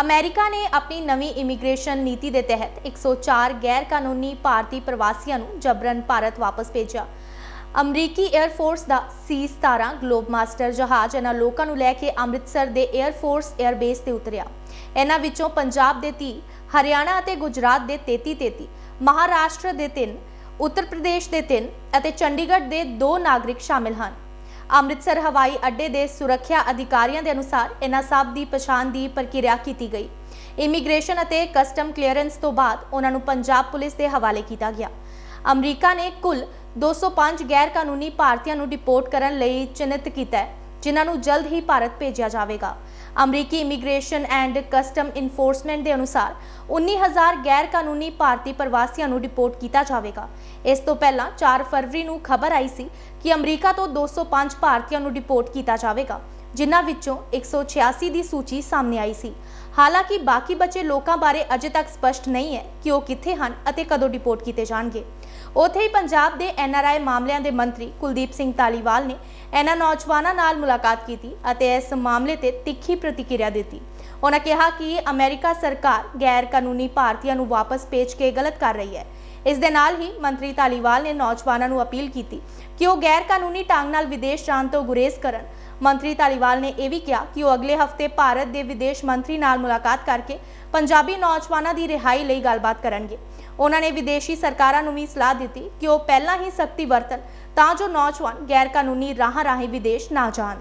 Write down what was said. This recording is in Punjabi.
ਅਮਰੀਕਾ ਨੇ ਆਪਣੀ ਨਵੀਂ ਇਮੀਗ੍ਰੇਸ਼ਨ ਨੀਤੀ ਦੇ ਤਹਿਤ 104 ਗੈਰ ਕਾਨੂੰਨੀ ਭਾਰਤੀ ਪ੍ਰਵਾਸੀਆਂ ਨੂੰ ਜਬਰਨ ਭਾਰਤ ਵਾਪਸ ਭੇਜਿਆ। ਅਮਰੀਕੀ 에ਅਰ ਦਾ C-17 ਗਲੋਬ ਮਾਸਟਰ ਜਹਾਜ਼ ਇਹਨਾਂ ਲੋਕਾਂ ਨੂੰ ਲੈ ਕੇ ਅੰਮ੍ਰਿਤਸਰ ਦੇ 에ਅਰ ਫੋਰਸ ਤੇ ਉਤਰਿਆ। ਇਹਨਾਂ ਵਿੱਚੋਂ ਪੰਜਾਬ ਦੇ 30 ਹਰਿਆਣਾ ਅਤੇ ਗੁਜਰਾਤ ਦੇ 33 33 ਮਹਾਰਾਸ਼ਟਰ ਦੇ 3 ਉੱਤਰ ਪ੍ਰਦੇਸ਼ ਦੇ 3 ਅਤੇ ਚੰਡੀਗੜ੍ਹ ਦੇ 2 ਨਾਗਰਿਕ ਸ਼ਾਮਿਲ ਹਨ। ਅੰਮ੍ਰਿਤਸਰ ਹਵਾਈ ਅੱਡੇ ਦੇ ਸੁਰੱਖਿਆ ਅਧਿਕਾਰੀਆਂ ਦੇ ਅਨੁਸਾਰ ਇਹਨਾਂ ਸਭ ਦੀ ਪਛਾਣ ਦੀ ਪ੍ਰਕਿਰਿਆ ਕੀਤੀ ਗਈ। ਇਮੀਗ੍ਰੇਸ਼ਨ ਅਤੇ ਕਸਟਮ ਕਲੀਅਰੈਂਸ ਤੋਂ ਬਾਅਦ ਉਹਨਾਂ ਨੂੰ ਪੰਜਾਬ ਪੁਲਿਸ ਦੇ ਹਵਾਲੇ ਕੀਤਾ ਗਿਆ। ਅਮਰੀਕਾ ਨੇ ਕੁੱਲ 205 ਗੈਰ ਕਾਨੂੰਨੀ ਭਾਰਤੀਆਂ ਨੂੰ ਡਿਪੋਰਟ ਕਰਨ ਲਈ ਚਿੰਨ੍ਹਿਤ ਕੀਤਾ ਹੈ, ਜਿਨ੍ਹਾਂ ਨੂੰ ਜਲਦ ਹੀ ਭਾਰਤ ਭੇਜਿਆ ਜਾਵੇਗਾ। ਅਮਰੀਕੀ ਇਮੀਗ੍ਰੇਸ਼ਨ ਐਂਡ ਕਸਟਮ ਇਨਫੋਰਸਮੈਂਟ ਦੇ ਅਨੁਸਾਰ 19000 ਗੈਰ ਕਾਨੂੰਨੀ ਭਾਰਤੀ ਪ੍ਰਵਾਸੀਆਂ ਨੂੰ ਡਿਪੋਰਟ ਕੀਤਾ ਜਾਵੇਗਾ। ਇਸ ਤੋਂ ਪਹਿਲਾਂ 4 ਫਰਵਰੀ ਨੂੰ ਖਬਰ ਆਈ ਸੀ ਕਿ ਅਮਰੀਕਾ ਤੋਂ 205 ਭਾਰਤੀਆਂ ਨੂੰ ਡਿਪੋਰਟ ਕੀਤਾ ਜਾਵੇਗਾ। ਜਿਨ੍ਹਾਂ ਵਿੱਚੋਂ 186 ਦੀ ਸੂਚੀ ਸਾਹਮਣੇ ਆਈ ਸੀ। ਹਾਲਾਂਕਿ ਬਾਕੀ ਬਚੇ ਲੋਕਾਂ ਬਾਰੇ ਅਜੇ ਤੱਕ ਸਪਸ਼ਟ ਨਹੀਂ ਹੈ ਕਿ ਉਹ ਕਿੱਥੇ ਹਨ ਅਤੇ ਕਦੋਂ ਡਿਪੋਰਟ ਕੀਤੇ ਜਾਣਗੇ। ਉੱਥੇ ਹੀ ਪੰਜਾਬ ਦੇ ਐਨਆਰਆਈ ਮਾਮਲਿਆਂ ਦੇ ਮੰਤਰੀ ਕੁਲਦੀਪ ਸਿੰਘ ਧਾਲੀਵਾਲ ਨੇ ਇਹਨਾਂ ਨੌਜਵਾਨਾਂ ਨਾਲ ਮੁਲਾਕਾਤ ਕੀਤੀ ਅਤੇ ਇਸ ਮਾਮਲੇ ਤੇ ਤਿੱਖੀ ਪ੍ਰਤੀਕਿਰਿਆ ਦਿੱਤੀ। ਉਹਨਾਂ ਕਿਹਾ ਕਿ ਅਮਰੀਕਾ ਸਰਕਾਰ ਗੈਰ ਕਾਨੂੰਨੀ ਭਾਰਤੀਆਂ ਨੂੰ ਵਾਪਸ ਭੇਜ ਕੇ ਗਲਤ ਕਰ ਰਹੀ ਹੈ। ਇਸ ਦੇ ਨਾਲ ਹੀ ਮੰਤਰੀ ਧਾਲੀਵਾਲ ਨੇ ਨੌਜਵਾਨਾਂ ਨੂੰ ਅਪੀਲ ਕੀਤੀ ਕਿ ਉਹ ਗੈਰ ਕਾਨੂੰਨੀ ਢੰਗ ਨਾਲ ਵਿਦੇਸ਼ ਜਾਣ ਤੋਂ ਗੁਰੇਜ਼ ਕਰਨ। ਮੰਤਰੀ ਧਾਲੀਵਾਲ ਨੇ ਇਹ ਵੀ ਕਿਹਾ ਕਿ ਉਹ ਅਗਲੇ ਹਫ਼ਤੇ ਭਾਰਤ ਦੇ ਵਿਦੇਸ਼ ਮੰਤਰੀ ਨਾਲ ਮੁਲਾਕਾਤ ਕਰਕੇ ਪੰਜਾਬੀ ਨੌਜਵਾਨਾਂ ਦੀ ਰਿਹਾਈ ਲਈ ਗੱਲਬਾਤ ਕਰਨਗੇ। ਉਹਨਾਂ ਨੇ ਵਿਦੇਸ਼ੀ ਸਰਕਾਰਾਂ ਨੂੰ ਵੀ ਸਲਾਹ ਦਿੱਤੀ ਕਿ ਉਹ ਪਹਿਲਾਂ ਹੀ ਸਖਤੀ ਵਰਤਣ ਤਾਂ ਜੋ ਨੌਜਵਾਨ ਗੈਰ ਕਾਨੂੰਨੀ ਰਾਹਾਂ ਰਾਹੀਂ ਵਿਦੇਸ਼ ਨਾ ਜਾਣ।